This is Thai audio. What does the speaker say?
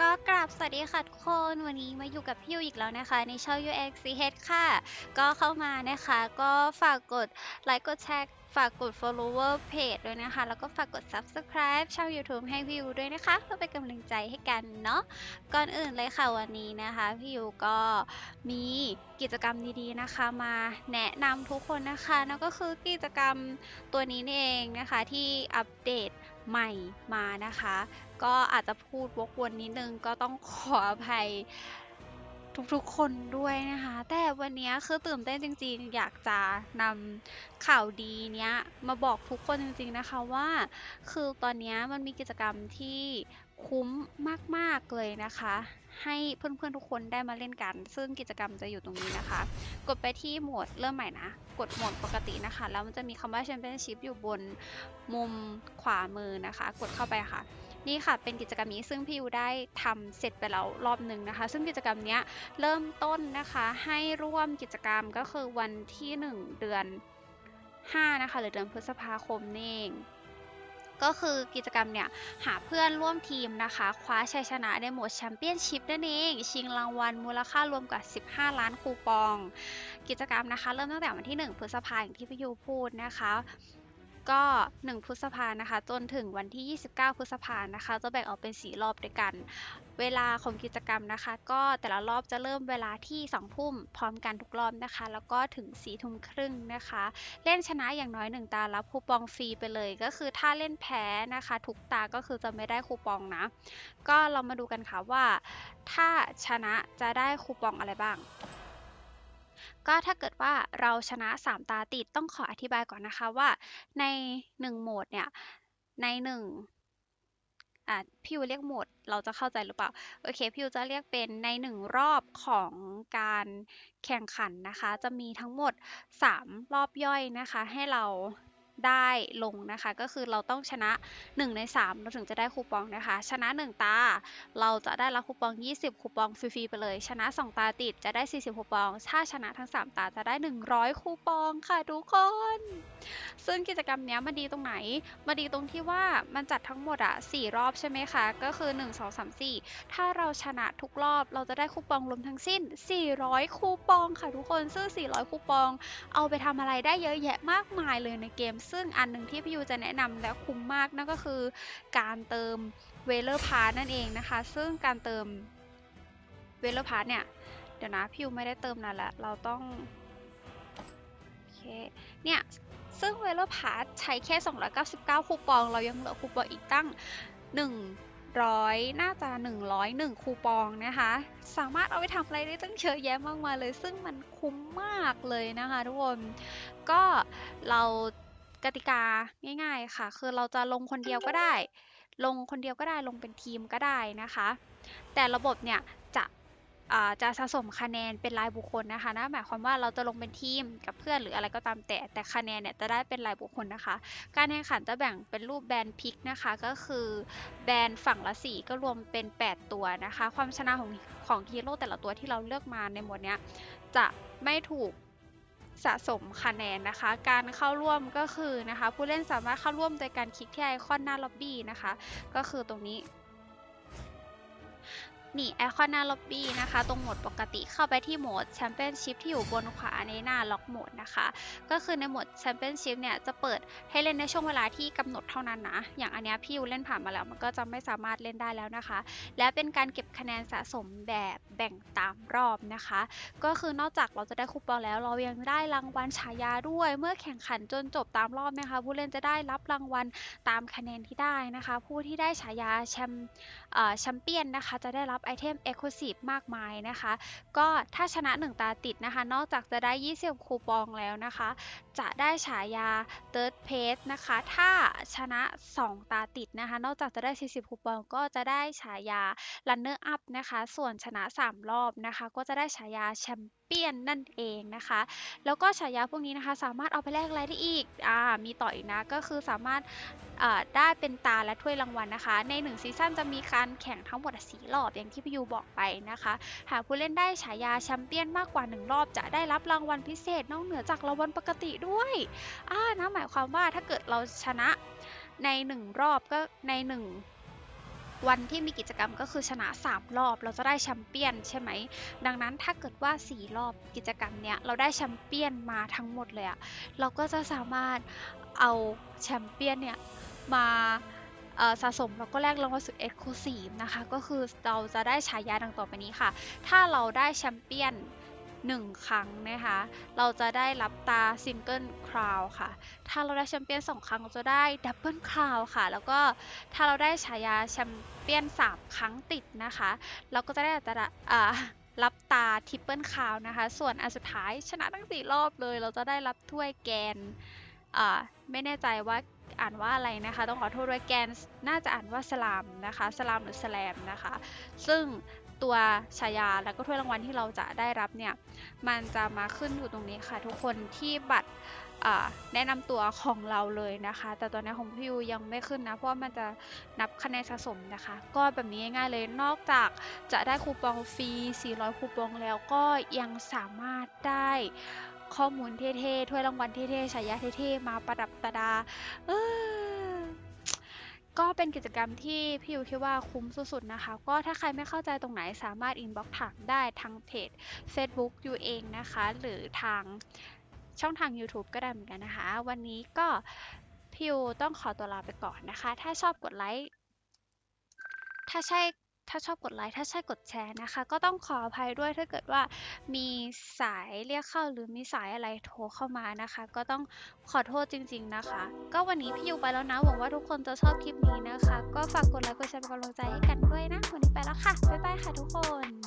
ก็กราบสวัสดีค่ะทุกคนวันนี้มาอยู่กับพี่ยูอีกแล้วนะคะ ในช่อง UXCH ค่ะ ก็เข้ามานะคะ ก็ฝากกดไลค์กดแชร์ฝากกด follower page ด้วยนะคะ แล้วก็ฝากกด subscribe ช่อง YouTube ให้พี่ยูด้วยนะคะ เพื่อเป็นกำลังใจให้กันเนาะก่อนอื่นเลยค่ะวันนี้นะคะพี่ยูก็มีกิจกรรมดีๆนะคะ มาแนะนำทุกคนนะคะนั่นก็คือกิจกรรมตัวนี้นี่เองนะคะที่อัปเดต ใหม่มานะคะ ก็อาจจะพูดวกวนนิดนึงก็ต้องขออภัยทุกๆคนด้วยนะคะ แต่วันนี้คือตื่นเต้นจริงๆ อยากจะนำข่าวดีเนี้ยมาบอกทุกคนจริงๆนะคะว่า คือตอนนี้มันมีกิจกรรมที่คุ้มมากๆเลยนะคะ ให้เพื่อนๆทุกคนได้มาเล่นกัน ซึ่งกิจกรรมจะอยู่ตรงนี้นะคะ กดไปที่โหมดเริ่มใหม่นะ กดโหมดปกตินะคะ แล้วมันจะมีคำว่า Championship อยู่บนมุมขวามือนะคะ กดเข้าไปค่ะ นี่ค่ะเป็นกิจกรรมนี้ซึ่งพี่ยูได้ทำเสร็จไปแล้วรอบหนึ่งนะคะ ซึ่งกิจกรรมนี้เริ่มต้นนะคะให้ร่วมกิจกรรมก็คือวันที่ 1 เดือน5นะคะหรือเดือนพฤษภาคมนี่เอง ก็คือกิจกรรมเนี่ย หาเพื่อนร่วมทีมนะคะ คว้าชัยชนะในโหมดแชมเปี้ยนชิพนั่นเอง ชิงรางวัลมูลค่ารวมกว่า 15 ล้านคูปอง กิจกรรมนะคะ เริ่มตั้งแต่วันที่ 1 พฤษภาคมอย่างที่พี่ยูพูดนะคะ ก็ 1 พฤษภานะคะ จนถึงวันที่ 29 พฤษภานะคะ จะแบ่งออกเป็น 4 รอบด้วยกัน เวลาของกิจกรรมนะคะ ก็แต่ละรอบจะเริ่มเวลาที่ 2 ทุ่มพร้อมกันทุกรอบนะคะ แล้วก็ถึง4ทุ่มครึ่งนะคะ เล่นชนะอย่างน้อย 1 ตารับคูปองฟรีไปเลย ก็คือถ้าเล่นแพ้นะคะ ทุกตาก็คือจะไม่ได้คูปองนะ ก็เรามาดูกันค่ะว่า ถ้าชนะจะได้คูปองอะไรบ้าง ก็ถ้าเกิดว่าเราชนะ 3 ตาติดต้องขออธิบายก่อนนะคะว่าใน 1 โหมดเนี่ย ใน 1อะพี่ยูเรียกโหมดเราจะเข้าใจหรือเปล่า โอเค พี่ยูจะเรียกเป็นใน 1 รอบของการแข่งขันนะคะ จะมีทั้งหมด 3 รอบย่อยนะคะ ให้เรา ได้ลงนะคะ ก็คือเราต้องชนะ 1 ใน 3 เราถึงจะได้คูปองนะคะ ชนะ 1 ตา เราจะได้รับคูปอง 20 คูปองฟรีๆไปเลย ชนะ 2 ตาติดจะได้ 40 คูปอง ถ้าชนะทั้ง 3 ตาจะได้ 100 คูปองค่ะทุกคน ซึ่งกิจกรรมเนี้ยมันดีตรงไหนมันดีตรงที่ว่ามันจัดทั้งหมดอะ4รอบใช่ไหมคะ ก็คือ 1 2 3 4 ถ้าเราชนะทุกรอบเราจะได้คูปองรวมทั้งสิ้น 400 คูปองค่ะทุกคน ซึ่ง 400 คูปอง เอาไปทำอะไรได้เยอะแยะมากมายเลยในเกมซึ่งอันหนึ่งที่พี่ยูจะแนะนำและคุ้มมากนั่นก็คือการเติมเวเลอร์พาร์นั่นเองนะคะ ซึ่งการเติมเวเลอร์พาร์เนี่ยเดี๋ยวนะพี่ยูไม่ได้เติมนานละเราต้องโอเคเนี่ยซึ่งเวลพาร์ใช้แค่ 299 คูปอง เรายังเหลือคูปองอีกตั้ง100 น่าจะ 101 คูปองนะคะ สามารถเอาไปทำอะไรได้ตั้งเยอะแยะมากมายเลย ซึ่งมันคุ้มมากเลยนะคะทุกคน ก็เรา กติกาง่าย ๆค่ะ คือเราจะลงคนเดียวก็ได้ ลงคนเดียวก็ได้ลงเป็นทีมก็ได้นะคะ แต่ระบบเนี่ยจะจะสะสมคะแนนเป็นรายบุคคลนะคะนั่นหมายความว่าเราจะลงเป็นทีมกับเพื่อนหรืออะไรก็ตามแต่แต่คะแนนเนี่ยจะได้เป็นรายบุคคลนะคะ การแข่งขันจะแบ่งเป็นรูปแบนพิกนะคะ ก็คือแบนฝั่งละสี่ก็รวมเป็น 8 ตัวนะคะ ความชนะของของฮีโร่แต่ละตัวที่เราเลือกมาในหมวดเนี้ยจะไม่ถูก สะสมคะแนนนะคะ การเข้าร่วมก็คือนะคะ ผู้เล่นสามารถเข้าร่วมโดยการคลิกที่ไอคอนหน้าล็อบบี้นะคะ ก็คือตรงนี้ นี่ไอคอนหน้าล็อบบี้นะคะ ตรงโหมดปกติเข้าไปที่โหมดแชมเปี้ยนชิพที่อยู่บนขวาในหน้าล็อกโหมดนะคะ ก็คือในโหมดแชมเปี้ยนชิพเนี่ยจะเปิดให้เล่นในช่วงเวลาที่กำหนดเท่านั้นนะ อย่างอันเนี้ยพี่ยูเล่นผ่านมาแล้ว มันก็จะไม่สามารถเล่นได้แล้วนะคะ และเป็นการเก็บคะแนนสะสมแบบแบ่งตามรอบนะคะ ก็คือนอกจากเราจะได้คูปองแล้วเรายังได้รางวัลฉายาด้วย เมื่อแข่งขันจนจบตามรอบนะคะ ผู้เล่นจะได้รับรางวัลตามคะแนนที่ได้นะคะ ผู้ที่ได้ฉายาแชมป์เอ่อแชมเปี้ยนนะคะ จะได้รับไอเทม Exclusive มากมายนะคะ ก็ถ้าชนะ 1 ตาติดนะคะ นอกจากจะได้ 20 คูปองแล้วนะคะ จะได้ฉายา Third Place นะคะ ถ้าชนะ 2 ตาติดนะคะ นอกจากจะได้ 40 คูปองก็จะได้ฉายา Runner Up นะคะ ส่วนชนะ 3 รอบนะคะ ก็จะได้ฉายาแชมเปี้ยนนั่นเองนะคะ แล้วก็ฉายาพวกนี้นะคะ สามารถเอาไปแลกอะไรได้อีกอ่ามีต่ออีกนะ ก็คือสามารถได้เป็นตาและถ้วยรางวัลนะคะ ใน 1 ซีซั่นจะมีการแข่งทั้งหมดสีรอบอย่างที่พี่ยูบอกไปนะคะ หากผู้เล่นได้ฉายาแชมเปี้ยนมากกว่า 1 รอบ จะได้รับรางวัลพิเศษนอกเหนือจากรางวัลปกติด้วยอ่านะหมายความว่าถ้าเกิดเราชนะใน 1 รอบก็ใน 1 วันที่มีกิจกรรมก็คือชนะ 3 รอบ เราจะได้แชมเปี้ยนใช่ไหม ดังนั้นถ้าเกิดว่า 4 รอบกิจกรรมเนี้ยเราได้แชมเปี้ยนมาทั้งหมดเลยอะเราก็จะสามารถเอาแชมเปี้ยนเนี่ยมาสะสมแล้วก็แลกรางวัลสุดเอ็กซ์คลูซีฟนะคะ ก็คือเราจะได้ฉายาดังต่อไปนี้ค่ะ ถ้าเราได้แชมเปี้ยน 1 ครั้งนะคะ เราจะได้รับตาซิงเกิลคราวค่ะ ถ้าเราได้แชมเปี้ยน 2 ครั้งเราจะได้ดับเบิลคราวค่ะ แล้วก็ถ้าเราได้ฉายาแชมเปี้ยน 3 ครั้งติดนะคะ เราก็จะได้ตาอ่ารับตาทริปเปิลคราวนะคะ ส่วนอันสุดท้ายชนะทั้ง4รอบเลย เราจะได้รับถ้วยแกนไม่แน่ใจว่าอ่านว่าอะไรนะคะ ต้องขอโทษด้วยแกนน่าจะอ่านว่าสลามนะคะ สลามหรือสแลมนะคะ ซึ่ง ตัวฉายาแล้วก็ถ้วยรางวัลที่เราจะได้รับเนี่ย มันจะมาขึ้นอยู่ตรงนี้ค่ะ ทุกคนที่บัตรแนะนำตัวของเราเลยนะคะ แต่ตัวนี้ของพี่ยูยังไม่ขึ้นนะ เพราะมันจะนับคะแนนสะสมนะคะ ก็แบบนี้ง่ายๆเลย นอกจากจะได้คูปองฟรี 400 คูปองแล้วก็ยังสามารถได้ข้อมูลเท่ๆ ถ้วยรางวัลเท่ๆ ฉายาเท่ๆ มาประดับประดา เออ ก็เป็นกิจกรรมที่พี่ยูคิดว่าคุ้มสุดๆนะคะ ก็ถ้าใครไม่เข้าใจตรงไหนสามารถอินบ็อกถามได้ทางเพจ Facebook ยูเองนะคะ หรือทางช่องทาง YouTube ก็ได้เหมือนกันนะคะ วันนี้ก็พี่ยูต้องขอตัวลาไปก่อนนะคะ ถ้าชอบกดไลค์ถ้าใช่ ถ้าชอบกดไลค์ถ้าใช่กดแชร์นะคะ ก็ต้องขออภัยด้วยถ้าเกิดว่ามีสายเรียกเข้าหรือมีสายอะไรโทรเข้ามานะคะ ก็ต้องขอโทษจริง ๆนะคะ ก็วันนี้พี่ยูไปแล้วนะหวังว่าทุกคนจะชอบคลิปนี้นะคะ ก็ฝากกดไลค์กดแชร์เป็นกำลังใจให้กันด้วยนะ วันนี้ไปแล้วค่ะบ๊ายบายค่ะทุกคน